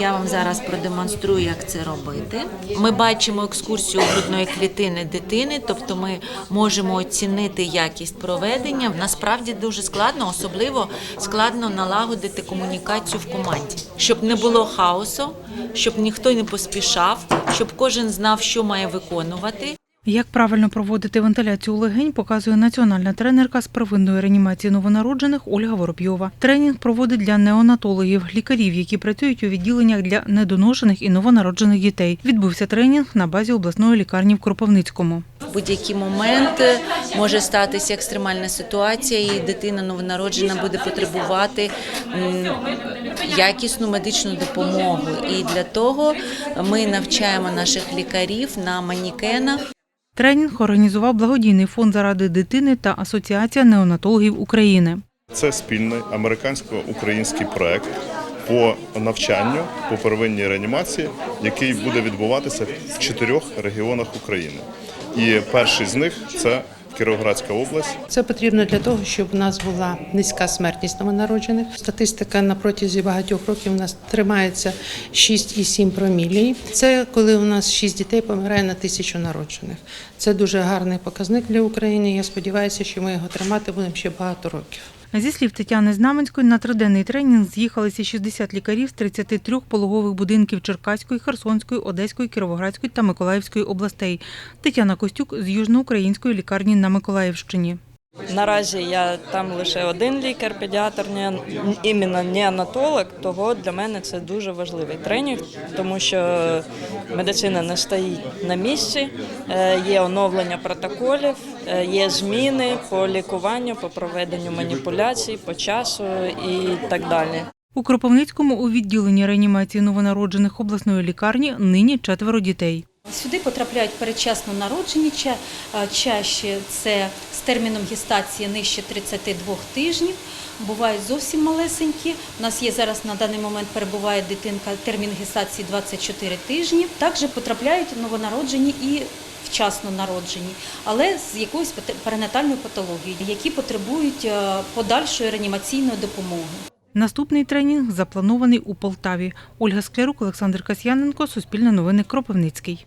Я вам зараз продемонструю, як це робити. Ми бачимо екскурсію грудної клітини дитини, тобто ми можемо оцінити якість проведення. Насправді дуже складно, особливо складно налагодити комунікацію в команді, щоб не було хаосу, щоб ніхто не поспішав, щоб кожен знав, що має виконувати. Як правильно проводити вентиляцію легень, показує національна тренерка з первинної реанімації новонароджених Ольга Воробйова. Тренінг проводить для неонатологів, лікарів, які працюють у відділеннях для недоношених і новонароджених дітей. Відбувся тренінг на базі обласної лікарні в Кропивницькому. Будь-який момент може статися екстремальна ситуація, і дитина новонароджена буде потребувати якісну медичну допомогу. І для того ми навчаємо наших лікарів на манікенах. Тренінг організував благодійний фонд заради дитини та Асоціація неонатологів України. Це спільний американсько-український проект по навчанню по первинній реанімації, який буде відбуватися в чотирьох регіонах України. І перший з них це Кіровоградська область. Це потрібно для того, щоб у нас була низька смертність новонароджених. Статистика на протязі багатьох років у нас тримається 6,7 промілій. Це коли у нас 6 дітей помирає на тисячу народжених. Це дуже гарний показник для України. Я сподіваюся, що ми його тримати будемо ще багато років. Зі слів Тетяни Знаменської, на триденний тренінг з'їхалися 60 лікарів з 33 пологових будинків Черкаської, Херсонської, Одеської, Кіровоградської та Миколаївської областей. Тетяна Костюк з Южноукраїнської лікарні на Миколаївщині. Наразі я там лише один лікар, педіатр, не іменно неонатолог, того для мене це дуже важливий тренінг, тому що медицина не стоїть на місці, е, є оновлення протоколів, е, є зміни по лікуванню, по проведенню маніпуляцій, по часу і так далі. У Кропивницькому у відділенні реанімації новонароджених обласної лікарні нині четверо дітей. Сюди потрапляють передчасно народжені, ча- чаще це з терміном гестації нижче 32 тижнів. Бувають зовсім малесенькі. У нас є зараз на даний момент перебуває дитинка термін гестації 24 тижні. Також потрапляють новонароджені і вчасно народжені, але з якоюсь перинатальною патологією, які потребують подальшої реанімаційної допомоги. Наступний тренінг запланований у Полтаві. Ольга Склярук, Олександр Касьяненко, Суспільне новини, Кропивницький.